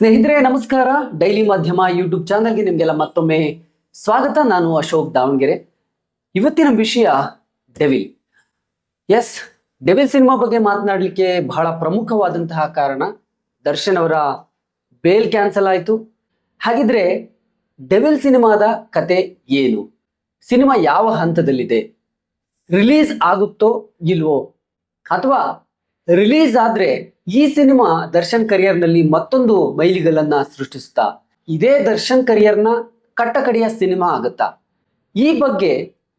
ಸ್ನೇಹಿತರೆ, ನಮಸ್ಕಾರ. ಡೈಲಿ ಮಾಧ್ಯಮ ಯೂಟ್ಯೂಬ್ ಚಾನಲ್ಗೆ ನಿಮಗೆಲ್ಲ ಮತ್ತೊಮ್ಮೆ ಸ್ವಾಗತ. ನಾನು ಅಶೋಕ್ ದಾವಣಗೆರೆ. ಇವತ್ತಿನ ವಿಷಯ ಡೆವಿಲ್. ಎಸ್ ಡೆವಿಲ್ ಸಿನಿಮಾ ಬಗ್ಗೆ ಮಾತನಾಡಲಿಕ್ಕೆ ಬಹಳ ಪ್ರಮುಖವಾದಂತಹ ಕಾರಣ ದರ್ಶನ್ ಅವರ ಬೇಲ್ ಕ್ಯಾನ್ಸಲ್ ಆಯಿತು. ಹಾಗಿದ್ರೆ ಡೆವಿಲ್ ಸಿನಿಮಾದ ಕತೆ ಏನು? ಸಿನಿಮಾ ಯಾವ ಹಂತದಲ್ಲಿದೆ? ರಿಲೀಸ್ ಆಗುತ್ತೋ ಇಲ್ವೋ? ಅಥವಾ ರಿಲೀಸ್ ಆದ್ರೆ ಈ ಸಿನಿಮಾ ದರ್ಶನ್ ಕರಿಯರ್ನಲ್ಲಿ ಮತ್ತೊಂದು ಮೈಲಿಗಲ್ಲನ್ನ ಸೃಷ್ಟಿಸುತ್ತಾ, ಇದೇ ದರ್ಶನ್ ಕರಿಯರ್ನ ಕಟ್ಟಕಡೆಯ ಸಿನಿಮಾ ಆಗುತ್ತಾ? ಈ ಬಗ್ಗೆ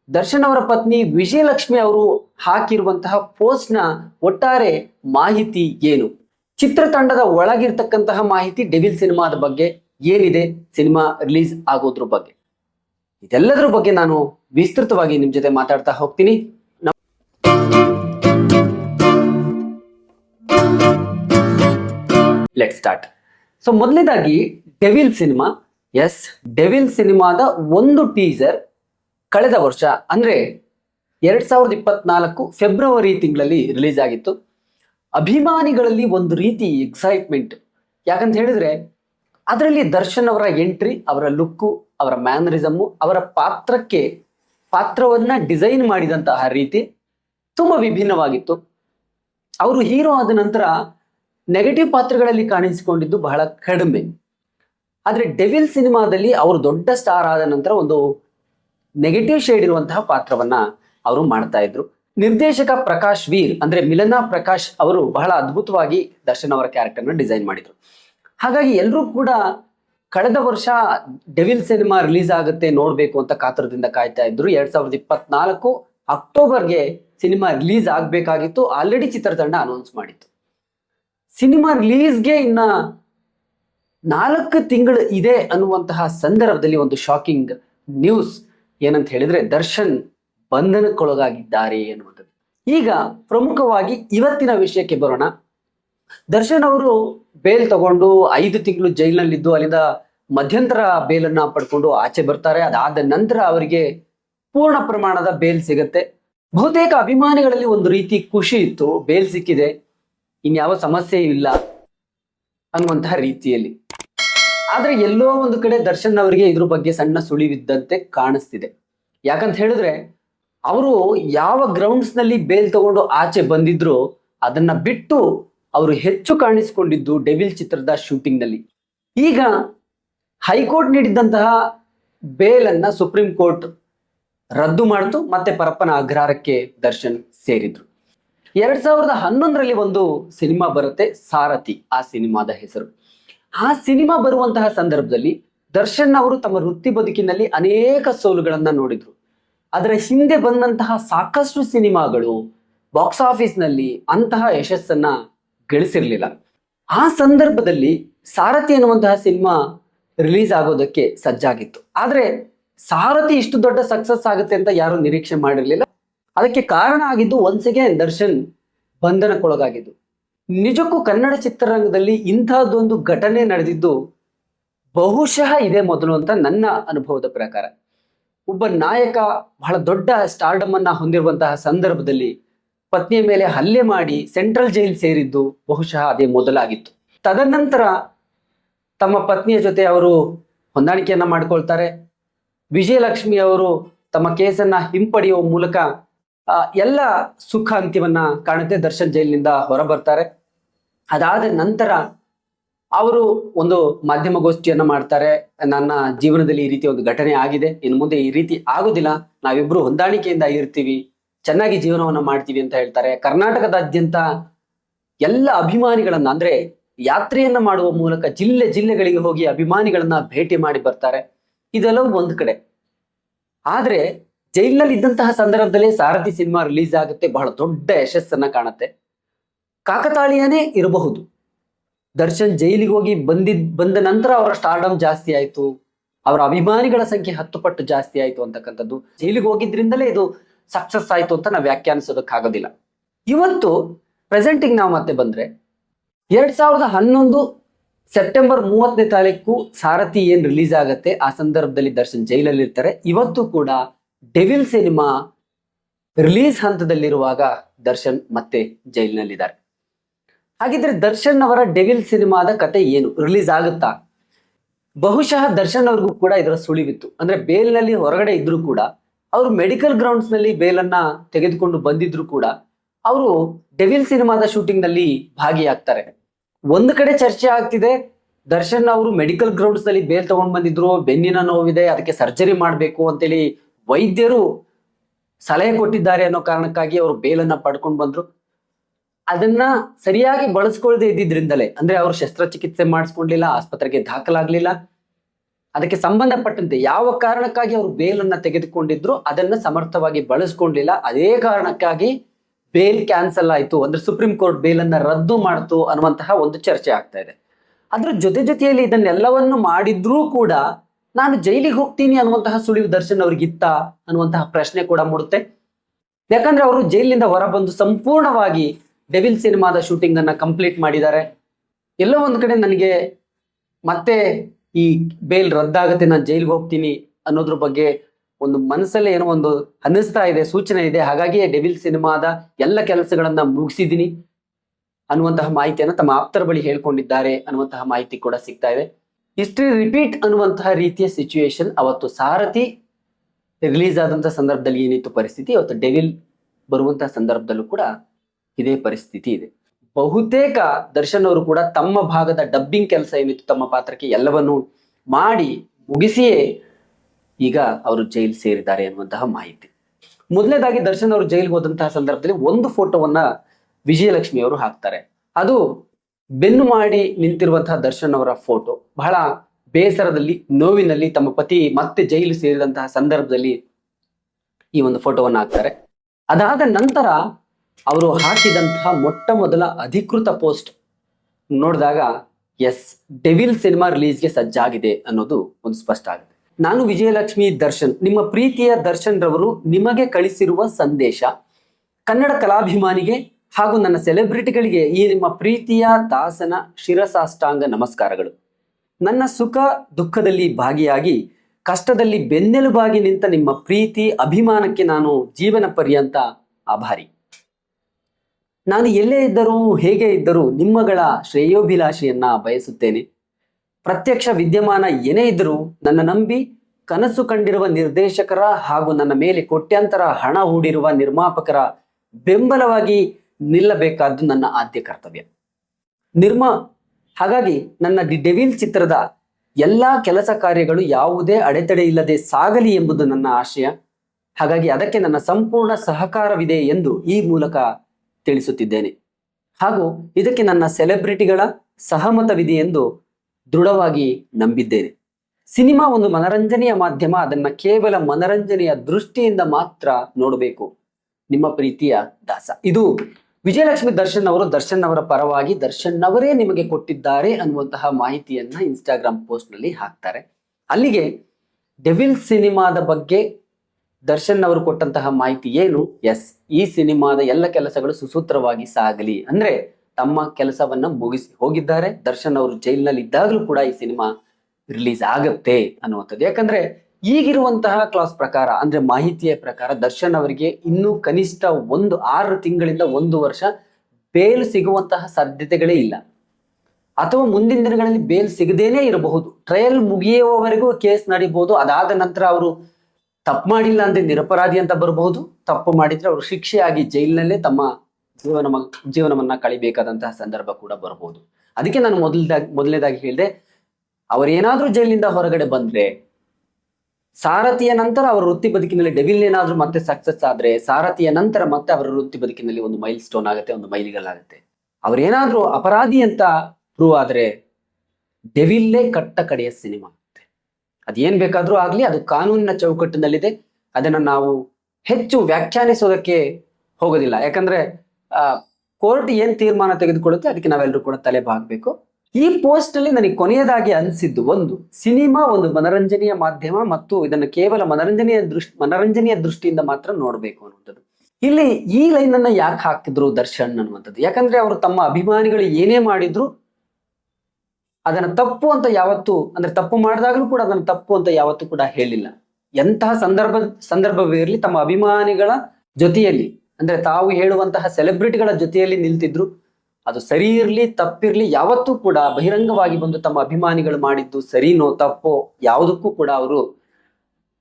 ದರ್ಶನ್ ಅವರ ಪತ್ನಿ ವಿಜಯಲಕ್ಷ್ಮಿ ಅವರು ಹಾಕಿರುವಂತಹ ಪೋಸ್ಟ್ನ ಒಟ್ಟಾರೆ ಮಾಹಿತಿ ಏನು? ಚಿತ್ರತಂಡದ ಒಳಗಿರ್ತಕ್ಕಂತಹ ಮಾಹಿತಿ ಡೆವಿಲ್ ಸಿನಿಮಾದ ಬಗ್ಗೆ ಏನಿದೆ, ಸಿನಿಮಾ ರಿಲೀಸ್ ಆಗೋದ್ರ ಬಗ್ಗೆ? ಇದೆಲ್ಲದರ ಬಗ್ಗೆ ನಾನು ವಿಸ್ತೃತವಾಗಿ ನಿಮ್ಮ ಜೊತೆ ಮಾತಾಡ್ತಾ ಹೋಗ್ತೀನಿ. ಲೆಟ್ ಸ್ಟಾರ್ಟ್ ಸೊ ಮೊದಲನೇದಾಗಿ ಡೆವಿಲ್ ಸಿನಿಮಾ ಎಸ್ ಡೆವಿಲ್ ಸಿನಿಮಾದ ಒಂದು ಟೀಸರ್ ಕಳೆದ ವರ್ಷ, ಅಂದ್ರೆ ಎರಡ್ ಸಾವಿರದ ಇಪ್ಪತ್ನಾಲ್ಕು ಫೆಬ್ರವರಿ ತಿಂಗಳಲ್ಲಿ ರಿಲೀಸ್ ಆಗಿತ್ತು. ಅಭಿಮಾನಿಗಳಲ್ಲಿ ಒಂದು ರೀತಿ ಎಕ್ಸೈಟ್ಮೆಂಟ್ ಯಾಕಂತ ಹೇಳಿದ್ರೆ, ಅದರಲ್ಲಿ ದರ್ಶನ್ ಅವರ ಎಂಟ್ರಿ ಅವರ ಲುಕ್ಕು ಅವರ ಮ್ಯಾನರಿಸಮ್ಮು ಅವರ ಪಾತ್ರಕ್ಕೆ, ಪಾತ್ರವನ್ನ ಡಿಸೈನ್ ಮಾಡಿದಂತಹ ರೀತಿ ತುಂಬಾ ವಿಭಿನ್ನವಾಗಿತ್ತು. ಅವರು ಹೀರೋ ಆದ ನಂತರ ನೆಗೆಟಿವ್ ಪಾತ್ರಗಳಲ್ಲಿ ಕಾಣಿಸಿಕೊಂಡಿದ್ದು ಬಹಳ ಕಡಿಮೆ. ಆದರೆ ಡೆವಿಲ್ ಸಿನಿಮಾದಲ್ಲಿ ಅವರು ದೊಡ್ಡ ಸ್ಟಾರ್ ಆದ ನಂತರ ಒಂದು ನೆಗೆಟಿವ್ ಶೇಡ್ ಇರುವಂತಹ ಪಾತ್ರವನ್ನ ಅವರು ಮಾಡ್ತಾ ಇದ್ರು. ನಿರ್ದೇಶಕ ಪ್ರಕಾಶ್ ವೀರ್ ಅಂದ್ರೆ ಮಿಲನಾ ಪ್ರಕಾಶ್ ಅವರು ಬಹಳ ಅದ್ಭುತವಾಗಿ ದರ್ಶನ್ ಅವರ ಕ್ಯಾರೆಕ್ಟರ್ನ ಡಿಸೈನ್ ಮಾಡಿದ್ರು. ಹಾಗಾಗಿ ಎಲ್ಲರೂ ಕೂಡ ಕಳೆದ ವರ್ಷ ಡೆವಿಲ್ ಸಿನಿಮಾ ರಿಲೀಸ್ ಆಗುತ್ತೆ ನೋಡಬೇಕು ಅಂತ ಕಾತರದಿಂದ ಕಾಯ್ತಾ ಇದ್ರು. ಎರಡ್ ಸಾವಿರದ ಇಪ್ಪತ್ನಾಲ್ಕು ಅಕ್ಟೋಬರ್ಗೆ ಸಿನಿಮಾ ರಿಲೀಸ್ ಆಗಬೇಕಾಗಿತ್ತು. ಆಲ್ರೆಡಿ ಚಿತ್ರತಂಡ ಅನೌನ್ಸ್ ಮಾಡಿತ್ತು. ಸಿನಿಮಾ ರಿಲೀಸ್ಗೆ ಇನ್ನ ನಾಲ್ಕು ತಿಂಗಳು ಇದೆ ಅನ್ನುವಂತಹ ಸಂದರ್ಭದಲ್ಲಿ ಒಂದು ಶಾಕಿಂಗ್ ನ್ಯೂಸ್ ಏನಂತ ಹೇಳಿದ್ರೆ ದರ್ಶನ್ ಬಂಧನಕ್ಕೊಳಗಾಗಿದ್ದಾರೆ ಎನ್ನುವಂಥದ್ದು. ಈಗ ಪ್ರಮುಖವಾಗಿ ಇವತ್ತಿನ ವಿಷಯಕ್ಕೆ ಬರೋಣ. ದರ್ಶನ್ ಅವರು ಬೇಲ್ ತಗೊಂಡು ಐದು ತಿಂಗಳು ಜೈಲಿನಲ್ಲಿದ್ದು ಅಲ್ಲಿಂದ ಮಧ್ಯಂತರ ಬೇಲನ್ನ ಪಡ್ಕೊಂಡು ಆಚೆ ಬರ್ತಾರೆ. ಅದಾದ ನಂತರ ಅವರಿಗೆ ಪೂರ್ಣ ಪ್ರಮಾಣದ ಬೇಲ್ ಸಿಗತ್ತೆ. ಬಹುತೇಕ ಅಭಿಮಾನಿಗಳಲ್ಲಿ ಒಂದು ರೀತಿ ಖುಷಿ ಇತ್ತು. ಬೇಲ್ ಸಿಕ್ಕಿದೆ. ಇನ್ಯಾವ ಸಮಸ್ಯೆ ಇಲ್ಲ ಅನ್ನುವಂತಹ ರೀತಿಯಲ್ಲಿ. ಆದ್ರೆ ಎಲ್ಲೋ ಒಂದು ಕಡೆ ದರ್ಶನ್ ಅವರಿಗೆ ಇದ್ರ ಬಗ್ಗೆ ಸಣ್ಣ ಸುಳಿವಿದ್ದಂತೆ ಕಾಣಿಸ್ತಿದೆ. ಯಾಕಂತ ಹೇಳಿದ್ರೆ, ಅವರು ಯಾವ ಗ್ರೌಂಡ್ಸ್ನಲ್ಲಿ ಬೇಲ್ ತಗೊಂಡು ಆಚೆ ಬಂದಿದ್ರು ಅದನ್ನ ಬಿಟ್ಟು ಅವರು ಹೆಚ್ಚು ಕಾಣಿಸಿಕೊಂಡಿದ್ದು ಡೆವಿಲ್ ಚಿತ್ರದ ಶೂಟಿಂಗ್ನಲ್ಲಿ. ಈಗ ಹೈಕೋರ್ಟ್ ನೀಡಿದಂತಹ ಬೇಲನ್ನ ಸುಪ್ರೀಂ ಕೋರ್ಟ್ ರದ್ದು ಮಾಡಿತು, ಮತ್ತೆ ಪರಪ್ಪನ ಅಗ್ರಹಾರಕ್ಕೆ ದರ್ಶನ್ ಸೇರಿದ್ರು. ಎರಡ್ ಸಾವಿರದ ಹನ್ನೊಂದರಲ್ಲಿ ಒಂದು ಸಿನಿಮಾ ಬರುತ್ತೆ ಸಾರಥಿ, ಆ ಸಿನಿಮಾದ ಹೆಸರು. ಆ ಸಿನಿಮಾ ಬರುವಂತಹ ಸಂದರ್ಭದಲ್ಲಿ ದರ್ಶನ್ ಅವರು ತಮ್ಮ ವೃತ್ತಿ ಬದುಕಿನಲ್ಲಿ ಅನೇಕ ಸೋಲುಗಳನ್ನ ನೋಡಿದ್ರು. ಅದರ ಹಿಂದೆ ಬಂದಂತಹ ಸಾಕಷ್ಟು ಸಿನಿಮಾಗಳು ಬಾಕ್ಸ್ ಆಫೀಸ್ನಲ್ಲಿ ಅಂತಹ ಯಶಸ್ಸನ್ನ ಗಳಿಸಿರ್ಲಿಲ್ಲ. ಆ ಸಂದರ್ಭದಲ್ಲಿ ಸಾರಥಿ ಅನ್ನುವಂತಹ ಸಿನಿಮಾ ರಿಲೀಸ್ ಆಗೋದಕ್ಕೆ ಸಜ್ಜಾಗಿತ್ತು. ಆದ್ರೆ ಸಾರಥಿ ಇಷ್ಟು ದೊಡ್ಡ ಸಕ್ಸಸ್ ಆಗುತ್ತೆ ಅಂತ ಯಾರು ನಿರೀಕ್ಷೆ ಮಾಡಿರ್ಲಿಲ್ಲ. ಅದಕ್ಕೆ ಕಾರಣ ಆಗಿದ್ದು ಒನ್ಸ್ ಅಗೇನ್ ದರ್ಶನ್ ಬಂಧನಕ್ಕೊಳಗಾಗಿದ್ದು. ನಿಜಕ್ಕೂ ಕನ್ನಡ ಚಿತ್ರರಂಗದಲ್ಲಿ ಇಂತಹದ್ದೊಂದು ಘಟನೆ ನಡೆದಿದ್ದು ಬಹುಶಃ ಇದೇ ಮೊದಲು ಅಂತ ನನ್ನ ಅನುಭವದ ಪ್ರಕಾರ. ಒಬ್ಬ ನಾಯಕ ಬಹಳ ದೊಡ್ಡ ಸ್ಟಾರ್ಡಮ್ ಅನ್ನ ಹೊಂದಿರುವಂತಹ ಸಂದರ್ಭದಲ್ಲಿ ಪತ್ನಿಯ ಮೇಲೆ ಹಲ್ಲೆ ಮಾಡಿ ಸೆಂಟ್ರಲ್ ಜೈಲ್ ಸೇರಿದ್ದು ಬಹುಶಃ ಅದೇ ಮೊದಲಾಗಿತ್ತು. ತದನಂತರ ತಮ್ಮ ಪತ್ನಿಯ ಜೊತೆ ಅವರು ಹೊಂದಾಣಿಕೆಯನ್ನ ಮಾಡಿಕೊಳ್ತಾರೆ. ವಿಜಯಲಕ್ಷ್ಮಿ ಅವರು ತಮ್ಮ ಕೇಸನ್ನ ಹಿಂಪಡೆಯುವ ಮೂಲಕ ಎಲ್ಲ ಸುಖ ಅಂತ್ಯವನ್ನ ಕಾಣುತ್ತೆ. ದರ್ಶನ್ ಜೈಲಿನಿಂದ ಹೊರ ಬರ್ತಾರೆ ಅದಾದ ನಂತರ ಅವರು ಒಂದು ಮಾಧ್ಯಮ ಗೋಷ್ಠಿಯನ್ನ ಮಾಡ್ತಾರೆ. ನನ್ನ ಜೀವನದಲ್ಲಿ ಈ ರೀತಿ ಒಂದು ಘಟನೆ ಆಗಿದೆ. ಇನ್ನು ಮುಂದೆ ಈ ರೀತಿ ಆಗೋದಿಲ್ಲ. ನಾವಿಬ್ರು ಹೊಂದಾಣಿಕೆಯಿಂದ ಇರ್ತೀವಿ. ಚೆನ್ನಾಗಿ ಜೀವನವನ್ನ ಮಾಡ್ತೀವಿ ಅಂತ ಹೇಳ್ತಾರೆ. ಕರ್ನಾಟಕದಾದ್ಯಂತ ಎಲ್ಲ ಅಭಿಮಾನಿಗಳನ್ನ, ಅಂದ್ರೆ ಯಾತ್ರೆಯನ್ನ ಮಾಡುವ ಮೂಲಕ ಜಿಲ್ಲೆ ಜಿಲ್ಲೆಗಳಿಗೆ ಹೋಗಿ ಅಭಿಮಾನಿಗಳನ್ನ ಭೇಟಿ ಮಾಡಿ ಬರ್ತಾರೆ. ಇದೆಲ್ಲವೂ ಒಂದು ಕಡೆ. ಆದ್ರೆ ಜೈಲಿನಲ್ಲಿ ಇದ್ದಂತಹ ಸಂದರ್ಭದಲ್ಲಿ ಸಾರಥಿ ಸಿನಿಮಾ ರಿಲೀಸ್ ಆಗುತ್ತೆ. ಬಹಳ ದೊಡ್ಡ ಯಶಸ್ಸನ್ನ ಕಾಣುತ್ತೆ. ಕಾಕತಾಳೀಯನೇ ಇರಬಹುದು. ದರ್ಶನ್ ಜೈಲಿಗೆ ಹೋಗಿ ಬಂದಿದ್ ಬಂದ ನಂತರ ಅವರ ಸ್ಟಾರ್ಡಮ್ ಜಾಸ್ತಿ ಆಯ್ತು. ಅವರ ಅಭಿಮಾನಿಗಳ ಸಂಖ್ಯೆ ಹತ್ತು ಪಟ್ಟು ಜಾಸ್ತಿ ಆಯ್ತು ಅಂತಕ್ಕಂಥದ್ದು. ಜೈಲಿಗೆ ಹೋಗಿದ್ರಿಂದಲೇ ಇದು ಸಕ್ಸಸ್ ಆಯ್ತು ಅಂತ ನಾವು ವ್ಯಾಖ್ಯಾನಿಸೋದಕ್ಕಾಗೋದಿಲ್ಲ. ಇವತ್ತು ಪ್ರೆಸೆಂಟಿಗೆ ನಾವು ಮತ್ತೆ ಬಂದ್ರೆ ಎರಡ್ ಸಾವಿರದ ಹನ್ನೊಂದು ಸೆಪ್ಟೆಂಬರ್ ಮೂವತ್ತನೇ ತಾರೀಕು ಸಾರಥಿ ಏನ್ ರಿಲೀಸ್ ಆಗುತ್ತೆ? ಆ ಸಂದರ್ಭದಲ್ಲಿ ದರ್ಶನ್ ಜೈಲಲ್ಲಿ ಇರ್ತಾರೆ ಇವತ್ತು ಕೂಡ ಡೆವಿಲ್ ಸಿನಿಮಾ ರಿಲೀಸ್ ಹಂತದಲ್ಲಿರುವಾಗ ದರ್ಶನ್ ಮತ್ತೆ ಜೈಲಿನಲ್ಲಿದ್ದಾರೆ. ಹಾಗಿದ್ರೆ ದರ್ಶನ್ ಅವರ ಡೆವಿಲ್ ಸಿನಿಮಾದ ಕತೆ ಏನು? ರಿಲೀಸ್ ಆಗುತ್ತಾ? ಬಹುಶಃ ದರ್ಶನ್ ಅವ್ರಿಗೂ ಕೂಡ ಇದರ ಸುಳಿವಿತ್ತು. ಅಂದ್ರೆ ಬೇಲ್ನಲ್ಲಿ ಹೊರಗಡೆ ಇದ್ರೂ ಕೂಡ, ಅವರು ಮೆಡಿಕಲ್ ಗ್ರೌಂಡ್ಸ್ನಲ್ಲಿ ಬೇಲನ್ನ ತೆಗೆದುಕೊಂಡು ಬಂದಿದ್ರು ಕೂಡ, ಅವರು ಡೆವಿಲ್ ಸಿನಿಮಾದ ಶೂಟಿಂಗ್ನಲ್ಲಿ ಭಾಗಿಯಾಗ್ತಾರೆ. ಒಂದು ಕಡೆ ಚರ್ಚೆ ಆಗ್ತಿದೆ, ದರ್ಶನ್ ಅವರು ಮೆಡಿಕಲ್ ಗ್ರೌಂಡ್ಸ್ನಲ್ಲಿ ಬೇಲ್ ತಗೊಂಡ್ ಬಂದಿದ್ರು, ಬೆನ್ನಿನ ನೋವಿದೆ, ಅದಕ್ಕೆ ಸರ್ಜರಿ ಮಾಡಬೇಕು ಅಂತೇಳಿ ವೈದ್ಯರು ಸಲಹೆ ಕೊಟ್ಟಿದ್ದಾರೆ ಅನ್ನೋ ಕಾರಣಕ್ಕಾಗಿ ಅವರು ಬೇಲನ್ನ ಪಡ್ಕೊಂಡು ಬಂದ್ರು. ಅದನ್ನ ಸರಿಯಾಗಿ ಬಳಸ್ಕೊಳ್ದೆ ಇದ್ದಿದ್ರಿಂದಲೇ, ಅಂದ್ರೆ ಅವರು ಶಸ್ತ್ರಚಿಕಿತ್ಸೆ ಮಾಡಿಸ್ಕೊಂಡಿಲ್ಲ, ಆಸ್ಪತ್ರೆಗೆ ದಾಖಲಾಗ್ಲಿಲ್ಲ. ಅದಕ್ಕೆ ಸಂಬಂಧಪಟ್ಟಂತೆ ಯಾವ ಕಾರಣಕ್ಕಾಗಿ ಅವರು ಬೇಲನ್ನ ತೆಗೆದುಕೊಂಡಿದ್ರು, ಅದನ್ನ ಸಮರ್ಥವಾಗಿ ಬಳಸ್ಕೊಂಡಿಲ್ಲ. ಅದೇ ಕಾರಣಕ್ಕಾಗಿ ಬೇಲ್ ಕ್ಯಾನ್ಸಲ್ ಆಯ್ತು, ಅಂದ್ರೆ ಸುಪ್ರೀಂ ಕೋರ್ಟ್ ಬೇಲನ್ನ ರದ್ದು ಮಾಡ್ತು ಅನ್ನುವಂತಹ ಒಂದು ಚರ್ಚೆ ಆಗ್ತಾ ಇದೆ. ಅದ್ರ ಜೊತೆ ಜೊತೆಯಲ್ಲಿ ಇದನ್ನೆಲ್ಲವನ್ನು ಮಾಡಿದ್ರೂ ಕೂಡ ನಾನು ಜೈಲಿಗೆ ಹೋಗ್ತೀನಿ ಅನ್ನುವಂತಹ ಸುಳಿವು ದರ್ಶನ್ ಅವ್ರಿಗಿತ್ತ ಅನ್ನುವಂತಹ ಪ್ರಶ್ನೆ ಕೂಡ ಮೂಡುತ್ತೆ. ಯಾಕಂದ್ರೆ ಅವರು ಜೈಲಿನಿಂದ ಹೊರಬಂದು ಸಂಪೂರ್ಣವಾಗಿ ಡೆವಿಲ್ ಸಿನಿಮಾದ ಶೂಟಿಂಗ್ ಅನ್ನ ಕಂಪ್ಲೀಟ್ ಮಾಡಿದ್ದಾರೆ. ಎಲ್ಲೋ ಒಂದು ಕಡೆ ನನಗೆ ಮತ್ತೆ ಈ ಬೇಲ್ ರದ್ದಾಗತ್ತೆ, ನಾನು ಜೈಲಿಗೆ ಹೋಗ್ತೀನಿ ಅನ್ನೋದ್ರ ಬಗ್ಗೆ ಒಂದು ಮನಸ್ಸಲ್ಲೇ ಏನೋ ಒಂದು ಅನ್ನಿಸ್ತಾ ಇದೆ, ಸೂಚನೆ ಇದೆ. ಹಾಗಾಗಿ ಡೆವಿಲ್ ಸಿನಿಮಾದ ಎಲ್ಲ ಕೆಲಸಗಳನ್ನ ಮುಗಿಸಿದ್ದೀನಿ ಅನ್ನುವಂತಹ ಮಾಹಿತಿಯನ್ನು ತಮ್ಮ ಆಪ್ತರ ಬಳಿ ಹೇಳ್ಕೊಂಡಿದ್ದಾರೆ ಅನ್ನುವಂತಹ ಮಾಹಿತಿ ಕೂಡ ಸಿಗ್ತಾ ಇದೆ. ಹಿಸ್ಟ್ರಿ ರಿಪೀಟ್ ಅನ್ನುವಂತಹ ರೀತಿಯ ಸಿಚುವೇಶನ್ ಅವತ್ತು ಸಾರಥಿ ರಿಲೀಸ್ ಆದಂತಹ ಸಂದರ್ಭದಲ್ಲಿ ಏನಿತ್ತು ಪರಿಸ್ಥಿತಿ? ಅವತ್ತು ಡೆವಿಲ್ ಬರುವಂತಹ ಸಂದರ್ಭದಲ್ಲೂ ಕೂಡ ಇದೇ ಪರಿಸ್ಥಿತಿ ಇದೆ. ಬಹುತೇಕ ದರ್ಶನ್ ಅವರು ಕೂಡ ತಮ್ಮ ಭಾಗದ ಡಬ್ಬಿಂಗ್ ಕೆಲಸ ಏನಿತ್ತು ತಮ್ಮ ಪಾತ್ರಕ್ಕೆ ಎಲ್ಲವನ್ನು ಮಾಡಿ ಮುಗಿಸಿಯೇ ಈಗ ಅವರು ಜೈಲ್ ಸೇರಿದ್ದಾರೆ ಅನ್ನುವಂತಹ ಮಾಹಿತಿ. ಮೊದಲನೇದಾಗಿ ದರ್ಶನ್ ಅವರು ಜೈಲಿಗೆ ಹೋದಂತಹ ಸಂದರ್ಭದಲ್ಲಿ ಒಂದು ಫೋಟೋವನ್ನ ವಿಜಯಲಕ್ಷ್ಮಿ ಅವರು ಹಾಕ್ತಾರೆ. ಅದು ಬೆನ್ನು ಮಾಡಿ ನಿಂತಿರುವಂತಹ ದರ್ಶನ್ ಅವರ ಫೋಟೋ. ಬಹಳ ಬೇಸರದಲ್ಲಿ, ನೋವಿನಲ್ಲಿ ತಮ್ಮ ಪತಿ ಮತ್ತೆ ಜೈಲು ಸೇರಿದಂತಹ ಸಂದರ್ಭದಲ್ಲಿ ಈ ಒಂದು ಫೋಟೋವನ್ನು ಹಾಕ್ತಾರೆ. ಅದಾದ ನಂತರ ಅವರು ಹಾಕಿದಂತಹ ಮೊಟ್ಟ ಮೊದಲ ಅಧಿಕೃತ ಪೋಸ್ಟ್ ನೋಡಿದಾಗ, ಎಸ್, ಡೆವಿಲ್ ಸಿನಿಮಾ ರಿಲೀಸ್ಗೆ ಸಜ್ಜಾಗಿದೆ ಅನ್ನೋದು ಒಂದು ಸ್ಪಷ್ಟ ಆಗುತ್ತೆ. ನಾನು ವಿಜಯಲಕ್ಷ್ಮಿ ದರ್ಶನ್, ನಿಮ್ಮ ಪ್ರೀತಿಯ ದರ್ಶನ್ ರವರು ನಿಮಗೆ ಕಳಿಸಿರುವ ಸಂದೇಶ ಕನ್ನಡ ಕಲಾಭಿಮಾನಿಗೆ ಹಾಗೂ ನನ್ನ ಸೆಲೆಬ್ರಿಟಿಗಳಿಗೆ ಈ ನಿಮ್ಮ ಪ್ರೀತಿಯ ದಾಸನ ಶಿರಸಾಷ್ಟಾಂಗ ನಮಸ್ಕಾರಗಳು. ನನ್ನ ಸುಖ ದುಃಖದಲ್ಲಿ ಭಾಗಿಯಾಗಿ ಕಷ್ಟದಲ್ಲಿ ಬೆನ್ನೆಲುಬಾಗಿ ನಿಂತ ನಿಮ್ಮ ಪ್ರೀತಿ, ಅಭಿಮಾನಕ್ಕೆ ನಾನು ಜೀವನ ಪರ್ಯಂತ ಆಭಾರಿ. ನಾನು ಎಲ್ಲೇ ಇದ್ದರೂ, ಹೇಗೆ ಇದ್ದರೂ ನಿಮ್ಮಗಳ ಶ್ರೇಯೋಭಿಲಾಷೆಯನ್ನ ಬಯಸುತ್ತೇನೆ. ಪ್ರತ್ಯಕ್ಷ ವಿದ್ಯಮಾನ ಏನೇ ಇದ್ದರೂ ನನ್ನ ನಂಬಿ ಕನಸು ಕಂಡಿರುವ ನಿರ್ದೇಶಕರ ಹಾಗೂ ನನ್ನ ಮೇಲೆ ಕೋಟ್ಯಾಂತರ ಹಣ ಹೂಡಿರುವ ನಿರ್ಮಾಪಕರ ಬೆಂಬಲವಾಗಿ ನಿಲ್ಲಬೇಕಾದ್ದು ನನ್ನ ಆದ್ಯ ಕರ್ತವ್ಯ. ನಿರ್ಮ, ಹಾಗಾಗಿ ನನ್ನ ದಿ ಡೆವಿಲ್ ಚಿತ್ರದ ಎಲ್ಲಾ ಕೆಲಸ ಕಾರ್ಯಗಳು ಯಾವುದೇ ಅಡೆತಡೆ ಇಲ್ಲದೆ ಸಾಗಲಿ ಎಂಬುದು ನನ್ನ ಆಶಯ. ಹಾಗಾಗಿ ಅದಕ್ಕೆ ನನ್ನ ಸಂಪೂರ್ಣ ಸಹಕಾರವಿದೆ ಎಂದು ಈ ಮೂಲಕ ತಿಳಿಸುತ್ತಿದ್ದೇನೆ. ಹಾಗೂ ಇದಕ್ಕೆ ನನ್ನ ಸೆಲೆಬ್ರಿಟಿಗಳ ಸಹಮತವಿದೆ ಎಂದು ದೃಢವಾಗಿ ನಂಬಿದ್ದೇನೆ. ಸಿನಿಮಾ ಒಂದು ಮನರಂಜನೆಯ ಮಾಧ್ಯಮ, ಅದನ್ನ ಕೇವಲ ಮನರಂಜನೆಯ ದೃಷ್ಟಿಯಿಂದ ಮಾತ್ರ ನೋಡಬೇಕು. ನಿಮ್ಮ ಪ್ರೀತಿಯ ದಾಸ. ಇದು ವಿಜಯಲಕ್ಷ್ಮಿ ದರ್ಶನ್ ಅವರು ದರ್ಶನ್ ಅವರ ಪರವಾಗಿ ದರ್ಶನ್ ಅವರೇ ನಿಮಗೆ ಕೊಟ್ಟಿದ್ದಾರೆ ಅನ್ನುವಂತಹ ಮಾಹಿತಿಯನ್ನ ಇನ್ಸ್ಟಾಗ್ರಾಮ್ ಪೋಸ್ಟ್ನಲ್ಲಿ ಹಾಕ್ತಾರೆ. ಅಲ್ಲಿಗೆ ಡೆವಿಲ್ ಸಿನಿಮಾದ ಬಗ್ಗೆ ದರ್ಶನ್ ಅವರು ಕೊಟ್ಟಂತಹ ಮಾಹಿತಿ ಏನು? ಎಸ್ ಈ ಸಿನಿಮಾದ ಎಲ್ಲ ಕೆಲಸಗಳು ಸುಸೂತ್ರವಾಗಿ ಸಾಗಲಿ. ಅಂದ್ರೆ ತಮ್ಮ ಕೆಲಸವನ್ನ ಮುಗಿಸಿ ಹೋಗಿದ್ದಾರೆ. ದರ್ಶನ್ ಅವರು ಜೈಲಿನಲ್ಲಿ ಇದ್ದಾಗಲೂ ಕೂಡ ಈ ಸಿನಿಮಾ ರಿಲೀಸ್ ಆಗುತ್ತೆ ಅನ್ನುವಂಥದ್ದು. ಯಾಕಂದ್ರೆ ಈಗಿರುವಂತಹ ಕ್ಲಾಸ್ ಪ್ರಕಾರ, ಅಂದ್ರೆ ಮಾಹಿತಿಯ ಪ್ರಕಾರ, ದರ್ಶನ್ ಅವರಿಗೆ ಇನ್ನೂ ಕನಿಷ್ಠ ಒಂದು ಆರು ತಿಂಗಳಿಂದ ಒಂದು ವರ್ಷ ಬೇಲ್ ಸಿಗುವಂತಹ ಸಾಧ್ಯತೆಗಳೇ ಇಲ್ಲ. ಅಥವಾ ಮುಂದಿನ ದಿನಗಳಲ್ಲಿ ಬೇಲ್ ಸಿಗದೇನೆ ಇರಬಹುದು. ಟ್ರಯಲ್ ಮುಗಿಯುವವರೆಗೂ ಕೇಸ್ ನಡೀಬಹುದು. ಅದಾದ ನಂತರ ಅವರು ತಪ್ಪು ಮಾಡಿಲ್ಲ ಅಂದ್ರೆ ನಿರಪರಾಧಿ ಅಂತ ಬರಬಹುದು. ತಪ್ಪು ಮಾಡಿದ್ರೆ ಅವರು ಶಿಕ್ಷೆಯಾಗಿ ಜೈಲಿನಲ್ಲೇ ತಮ್ಮ ಜೀವನ ಜೀವನವನ್ನ ಕಳಿಬೇಕಾದಂತಹ ಸಂದರ್ಭ ಕೂಡ ಬರಬಹುದು. ಅದಕ್ಕೆ ನಾನು ಮೊದಲದಾಗಿ ಮೊದಲನೇದಾಗಿ ಹೇಳಿದೆ, ಅವರೇನಾದ್ರೂ ಜೈಲಿನಿಂದ ಹೊರಗಡೆ ಬಂದ್ರೆ ಸಾರಥಿಯ ನಂತರ ಅವರ ವೃತ್ತಿ ಬದುಕಿನಲ್ಲಿ ಡೆವಿಲ್ ಏನಾದ್ರೂ ಮತ್ತೆ ಸಕ್ಸಸ್ ಆದ್ರೆ ಸಾರಥಿಯ ನಂತರ ಮತ್ತೆ ಅವರ ವೃತ್ತಿ ಬದುಕಿನಲ್ಲಿ ಒಂದು ಮೈಲ್ ಸ್ಟೋನ್ ಆಗುತ್ತೆ, ಒಂದು ಮೈಲಿಗಲ್ಲಾಗುತ್ತೆ. ಅವ್ರೇನಾದ್ರೂ ಅಪರಾಧಿ ಅಂತ ಪ್ರೂವ್ ಆದ್ರೆ ಡೆವಿಲ್ಲೇ ಕಟ್ಟ ಕಡೆಯ ಸಿನಿಮಾ ಆಗುತ್ತೆ. ಅದೇನ್ ಬೇಕಾದ್ರೂ ಆಗ್ಲಿ, ಅದು ಕಾನೂನಿನ ಚೌಕಟ್ಟಿನಲ್ಲಿದೆ. ಅದನ್ನ ನಾವು ಹೆಚ್ಚು ವ್ಯಾಖ್ಯಾನಿಸೋದಕ್ಕೆ ಹೋಗೋದಿಲ್ಲ. ಯಾಕಂದ್ರೆ ಕೋರ್ಟ್ ಏನ್ ತೀರ್ಮಾನ ತೆಗೆದುಕೊಳ್ಳುತ್ತೆ, ಅದಕ್ಕೆ ನಾವೆಲ್ಲರೂ ಕೂಡ ತಲೆ ಬಾಗ್ಬೇಕು. ಈ ಪೋಸ್ಟ್ ಅಲ್ಲಿ ನನಗೆ ಕೊನೆಯದಾಗಿ ಅನಿಸಿದ್ದು ಒಂದು, ಸಿನಿಮಾ ಒಂದು ಮನರಂಜನೆಯ ಮಾಧ್ಯಮ ಮತ್ತು ಇದನ್ನು ಕೇವಲ ಮನರಂಜನೆಯ ದೃಷ್ಟಿ, ಮನರಂಜನೆಯ ದೃಷ್ಟಿಯಿಂದ ಮಾತ್ರ ನೋಡಬೇಕು ಅನ್ನುವಂಥದ್ದು. ಇಲ್ಲಿ ಈ ಲೈನ್ ಅನ್ನ ಯಾಕೆ ಹಾಕಿದ್ರು ದರ್ಶನ್ ಅನ್ನುವಂಥದ್ದು? ಯಾಕಂದ್ರೆ ಅವರು ತಮ್ಮ ಅಭಿಮಾನಿಗಳು ಏನೇ ಮಾಡಿದ್ರು ಅದನ್ನ ತಪ್ಪು ಅಂತ ಯಾವತ್ತು, ಅಂದ್ರೆ ತಪ್ಪು ಮಾಡಿದಾಗಲೂ ಕೂಡ ಅದನ್ನ ತಪ್ಪು ಅಂತ ಯಾವತ್ತೂ ಕೂಡ ಹೇಳಿಲ್ಲ. ಎಂತಹ ಸಂದರ್ಭ ಸಂದರ್ಭವಿರಲಿ ತಮ್ಮ ಅಭಿಮಾನಿಗಳ ಜೊತೆಯಲ್ಲಿ, ಅಂದ್ರೆ ತಾವು ಹೇಳುವಂತಹ ಸೆಲೆಬ್ರಿಟಿಗಳ ಜೊತೆಯಲ್ಲಿ ನಿಲ್ತಿದ್ರು ಅದು ಸರಿ ಇರಲಿ, ತಪ್ಪಿರ್ಲಿ, ಯಾವತ್ತೂ ಕೂಡ ಬಹಿರಂಗವಾಗಿ ಬಂದು ತಮ್ಮ ಅಭಿಮಾನಿಗಳು ಮಾಡಿದ್ದು ಸರಿನೋ ತಪ್ಪೋ ಯಾವುದಕ್ಕೂ ಕೂಡ ಅವರು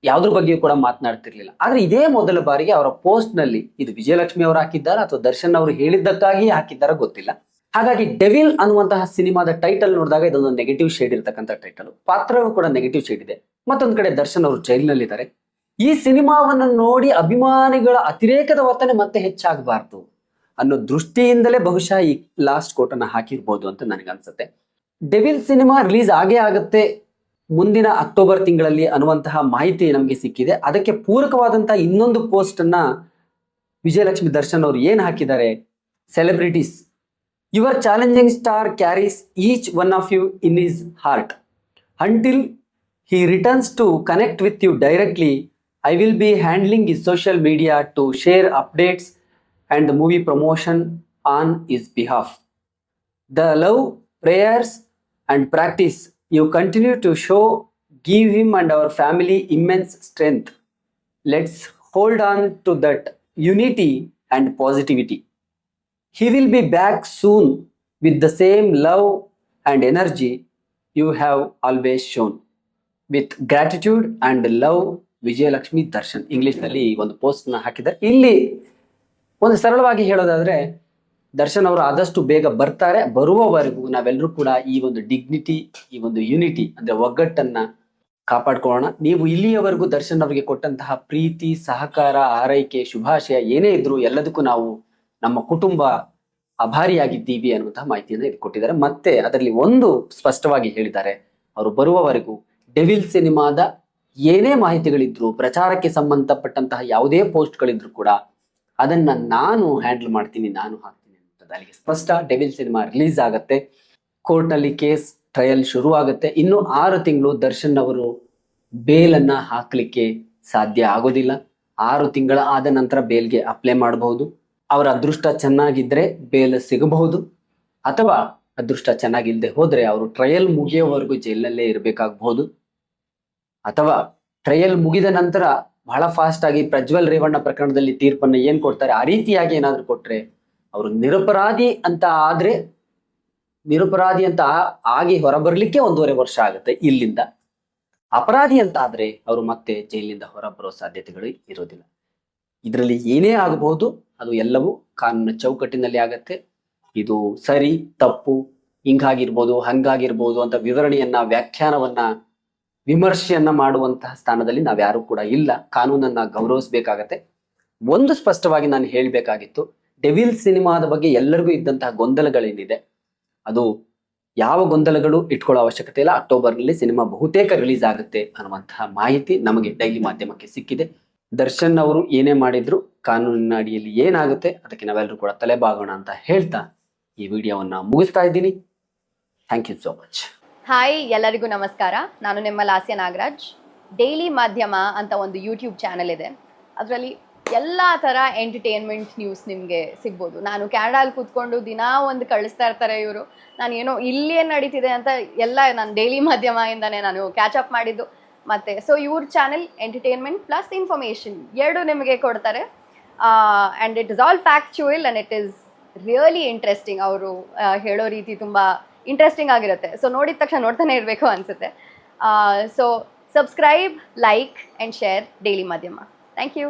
ಯಾವ್ದ್ರ ಬಗ್ಗೆಯೂ ಕೂಡ ಮಾತನಾಡ್ತಿರ್ಲಿಲ್ಲ. ಆದ್ರೆ ಇದೇ ಮೊದಲ ಬಾರಿಗೆ ಅವರ ಪೋಸ್ಟ್ನಲ್ಲಿ ಇದು ವಿಜಯಲಕ್ಷ್ಮಿ ಅವರು ಹಾಕಿದ್ದಾರ ಅಥವಾ ದರ್ಶನ್ ಅವರು ಹೇಳಿದ್ದಕ್ಕಾಗಿ ಹಾಕಿದ್ದಾರ ಗೊತ್ತಿಲ್ಲ. ಹಾಗಾಗಿ ಡೆವಿಲ್ ಅನ್ನುವಂತಹ ಸಿನಿಮಾದ ಟೈಟಲ್ ನೋಡಿದಾಗ ಇದೊಂದು ನೆಗೆಟಿವ್ ಶೇಡ್ ಇರತಕ್ಕಂಥ ಟೈಟಲ್ ಪಾತ್ರವೂ ಕೂಡ ನೆಗೆಟಿವ್ ಶೇಡ್ ಇದೆ. ಮತ್ತೊಂದು ಕಡೆ ದರ್ಶನ್ ಅವರು ಜೈಲಿನಲ್ಲಿದ್ದಾರೆ. ಈ ಸಿನಿಮಾವನ್ನು ನೋಡಿ ಅಭಿಮಾನಿಗಳ ಅತಿರೇಕದ ವರ್ತನೆ ಮತ್ತೆ ಹೆಚ್ಚಾಗಬಾರ್ದು. ಅನ್ನೋ ದೃಷ್ಟಿಯಿಂದಲೇ ಬಹುಶಃ ಈ ಲಾಸ್ಟ್ ಕೋಟನ್ನು ಹಾಕಿರ್ಬೋದು ಅಂತ ನನಗನ್ಸುತ್ತೆ. ಡೆವಿಲ್ ಸಿನಿಮಾ ರಿಲೀಸ್ ಆಗೇ ಆಗುತ್ತೆ ಮುಂದಿನ ಅಕ್ಟೋಬರ್ ತಿಂಗಳಲ್ಲಿ ಅನ್ನುವಂತಹ ಮಾಹಿತಿ ನಮಗೆ ಸಿಕ್ಕಿದೆ. ಅದಕ್ಕೆ ಪೂರಕವಾದಂತಹ ಇನ್ನೊಂದು ಪೋಸ್ಟ್ ಅನ್ನ ವಿಜಯಲಕ್ಷ್ಮಿ ದರ್ಶನ್ ಅವರು ಏನ್ ಹಾಕಿದ್ದಾರೆ? Celebrities your challenging star carries each one of you in his heart until he returns to connect with you directly I will be handling his social media to share updates and the movie promotion on his behalf. The love, prayers, and practice you continue to show give him and our family immense strength. Let's hold on to that unity and positivity. He will be back soon with the same love and energy you have always shown. With gratitude and love Vijayalakshmi Darshan ಇಂಗ್ಲಿಷ್ನಲ್ಲಿ ಈ ಒಂದು ಪೋಸ್ಟ್ನ ಹಾಕಿದ್ದಾರೆ ಇಲ್ಲಿ ಒಂದು ಸರಳವಾಗಿ ಹೇಳೋದಾದ್ರೆ, ದರ್ಶನ್ ಅವರು ಆದಷ್ಟು ಬೇಗ ಬರ್ತಾರೆ. ಬರುವವರೆಗೂ ನಾವೆಲ್ಲರೂ ಕೂಡ ಈ ಒಂದು ಡಿಗ್ನಿಟಿ ಈ ಒಂದು ಯುನಿಟಿ ಅಂದ್ರೆ ಒಗ್ಗಟ್ಟನ್ನ ಕಾಪಾಡ್ಕೊಳ್ಳೋಣ. ನೀವು ಇಲ್ಲಿಯವರೆಗೂ ದರ್ಶನ್ ಅವರಿಗೆ ಕೊಟ್ಟಂತಹ ಪ್ರೀತಿ, ಸಹಕಾರ, ಆರೈಕೆ, ಶುಭಾಶಯ ಏನೇ ಇದ್ರು ಎಲ್ಲದಕ್ಕೂ ನಾವು ನಮ್ಮ ಕುಟುಂಬ ಅಭಾರಿಯಾಗಿದ್ದೀವಿ ಅನ್ನುವಂತಹ ಮಾಹಿತಿಯನ್ನು ಇದು ಕೊಟ್ಟಿದ್ದಾರೆ. ಮತ್ತೆ ಅದರಲ್ಲಿ ಒಂದು ಸ್ಪಷ್ಟವಾಗಿ ಹೇಳಿದ್ದಾರೆ, ಅವರು ಬರುವವರೆಗೂ ಡೆವಿಲ್ ಸಿನಿಮಾದ ಏನೇ ಮಾಹಿತಿಗಳಿದ್ರು, ಪ್ರಚಾರಕ್ಕೆ ಸಂಬಂಧಪಟ್ಟಂತಹ ಯಾವುದೇ ಪೋಸ್ಟ್ಗಳಿದ್ರು ಕೂಡ ಅದನ್ನ ನಾನು ಹ್ಯಾಂಡಲ್ ಮಾಡ್ತೀನಿ, ನಾನು ಹಾಕ್ತೀನಿ ಅಂತ ಅಲ್ಲಿಗೆ ಸ್ಪಷ್ಟ ಡೆವಿಲ್ ಸಿನಿಮಾ ರಿಲೀಸ್ ಆಗತ್ತೆ. ಕೋರ್ಟ್ನಲ್ಲಿ ಕೇಸ್ ಟ್ರಯಲ್ ಶುರು ಆಗುತ್ತೆ. ಇನ್ನು ಆರು ತಿಂಗಳು ದರ್ಶನ್ ಅವರು ಬೇಲನ್ನ ಹಾಕ್ಲಿಕ್ಕೆ ಸಾಧ್ಯ ಆಗೋದಿಲ್ಲ. ಆರು ತಿಂಗಳ ಆದ ನಂತರ ಬೇಲ್ಗೆ ಅಪ್ಲೈ ಮಾಡಬಹುದು. ಅವರ ಅದೃಷ್ಟ ಚೆನ್ನಾಗಿದ್ರೆ ಬೇಲ್ ಸಿಗಬಹುದು. ಅಥವಾ ಅದೃಷ್ಟ ಚೆನ್ನಾಗಿಲ್ಲದೆ ಹೋದ್ರೆ ಅವರು ಟ್ರಯಲ್ ಮುಗಿಯೋವರೆಗೂ ಜೈಲಲ್ಲೇ ಇರಬೇಕಾಗಬಹುದು. ಅಥವಾ ಟ್ರಯಲ್ ಮುಗಿದ ನಂತರ ಬಹಳ ಫಾಸ್ಟ್ ಆಗಿ ಪ್ರಜ್ವಲ್ ರೇವಣ್ಣ ಪ್ರಕರಣದಲ್ಲಿ ತೀರ್ಪನ್ನು ಏನ್ ಕೊಡ್ತಾರೆ? ಆ ರೀತಿಯಾಗಿ ಏನಾದ್ರು ಕೊಟ್ರೆ ಅವರು ನಿರಪರಾಧಿ ಅಂತ ಆದ್ರೆ, ನಿರಪರಾಧಿ ಅಂತ ಆಗಿ ಹೊರಬರ್ಲಿಕ್ಕೆ ಒಂದೂವರೆ ವರ್ಷ ಆಗುತ್ತೆ ಇಲ್ಲಿಂದ. ಅಪರಾಧಿ ಅಂತ ಆದ್ರೆ ಅವರು ಮತ್ತೆ ಜೈಲಿನಿಂದ ಹೊರಬರೋ ಸಾಧ್ಯತೆಗಳು ಇರೋದಿಲ್ಲ. ಇದರಲ್ಲಿ ಏನೇ ಆಗಬಹುದು, ಅದು ಎಲ್ಲವೂ ಕಾನೂನಿನ ಚೌಕಟ್ಟಿನಲ್ಲಿ ಆಗತ್ತೆ. ಇದು ಸರಿ, ತಪ್ಪು, ಹಿಂಗಾಗಿರ್ಬೋದು, ಹಂಗಾಗಿರ್ಬೋದು ಅಂತ ವಿವರಣೆಯನ್ನ, ವ್ಯಾಖ್ಯಾನವನ್ನ ವಿಮರ್ಶೆಯನ್ನ ಮಾಡುವಂತಹ ಸ್ಥಾನದಲ್ಲಿ ನಾವ್ಯಾರು ಕೂಡ ಇಲ್ಲ. ಕಾನೂನನ್ನ ಗೌರವಿಸಬೇಕಾಗತ್ತೆ. ಒಂದು ಸ್ಪಷ್ಟವಾಗಿ ನಾನು ಹೇಳಬೇಕಾಗಿತ್ತು, ಡೆವಿಲ್ ಸಿನಿಮಾದ ಬಗ್ಗೆ ಎಲ್ಲರಿಗೂ ಇದ್ದಂತಹ ಗೊಂದಲಗಳೇನಿದೆ? ಅದು ಯಾವ ಗೊಂದಲಗಳು ಇಟ್ಕೊಳ್ಳೋ ಅವಶ್ಯಕತೆ ಇಲ್ಲ. ಅಕ್ಟೋಬರ್ನಲ್ಲಿ ಸಿನಿಮಾ ಬಹುತೇಕ ರಿಲೀಸ್ ಆಗುತ್ತೆ ಅನ್ನುವಂತಹ ಮಾಹಿತಿ ನಮಗೆ ಡೈಲಿ ಮಾಧ್ಯಮಕ್ಕೆ ಸಿಕ್ಕಿದೆ. ದರ್ಶನ್ ಅವರು ಏನೇ ಮಾಡಿದ್ರು, ಕಾನೂನಿನ ಅಡಿಯಲ್ಲಿ ಏನಾಗುತ್ತೆ, ಅದಕ್ಕೆ ನಾವೆಲ್ಲರೂ ಕೂಡ ತಲೆಬಾಗೋಣ ಅಂತ ಹೇಳ್ತಾ ಈ ವಿಡಿಯೋವನ್ನು ಮುಗಿಸ್ತಾ ಇದ್ದೀನಿ. Thank you so much hi, ಎಲ್ಲರಿಗೂ ನಮಸ್ಕಾರ. ನಾನು ನಿಮ್ಮ ಲಾಸ್ಯ ನಾಗರಾಜ್. ಡೈಲಿ ಮಾಧ್ಯಮ ಅಂತ ಒಂದು ಯೂಟ್ಯೂಬ್ ಚಾನಲ್ ಇದೆ. ಅದರಲ್ಲಿ ಎಲ್ಲ ಥರ ಎಂಟರ್ಟೈನ್ಮೆಂಟ್ ನ್ಯೂಸ್ ನಿಮಗೆ ಸಿಗ್ಬೋದು. ನಾನು ಕ್ಯಾನಡಾಲ್ಲಿ ಕೂತ್ಕೊಂಡು ದಿನಾ ಒಂದು ಕಳಿಸ್ತಾ ಇರ್ತಾರೆ ಇವರು. ನಾನು ಏನೋ ಇಲ್ಲಿ ಏನು ನಡೀತಿದೆ ಅಂತ ಎಲ್ಲ ನಾನು ಡೈಲಿ ಮಾಧ್ಯಮದಿಂದನೇ ನಾನು ಕ್ಯಾಚ್ ಅಪ್ ಮಾಡಿದ್ದು. ಮತ್ತು ಸೊ ಇವ್ರ ಚಾನೆಲ್ ಎಂಟರ್ಟೈನ್ಮೆಂಟ್ ಪ್ಲಸ್ ಇನ್ಫಾರ್ಮೇಷನ್ ಎರಡು ನಿಮಗೆ ಕೊಡ್ತಾರೆ. And it is all factual and it is really interesting ಅವರು ಹೇಳೋ ರೀತಿ ತುಂಬ ಇಂಟ್ರೆಸ್ಟಿಂಗ್ ಆಗಿರುತ್ತೆ. ಸೊ ನೋಡಿದ ತಕ್ಷಣ ನೋಡ್ತಾನೆ ಇರಬೇಕು ಅನಿಸುತ್ತೆ. So subscribe like and share daily ಮಾಧ್ಯಮ ಥ್ಯಾಂಕ್ ಯು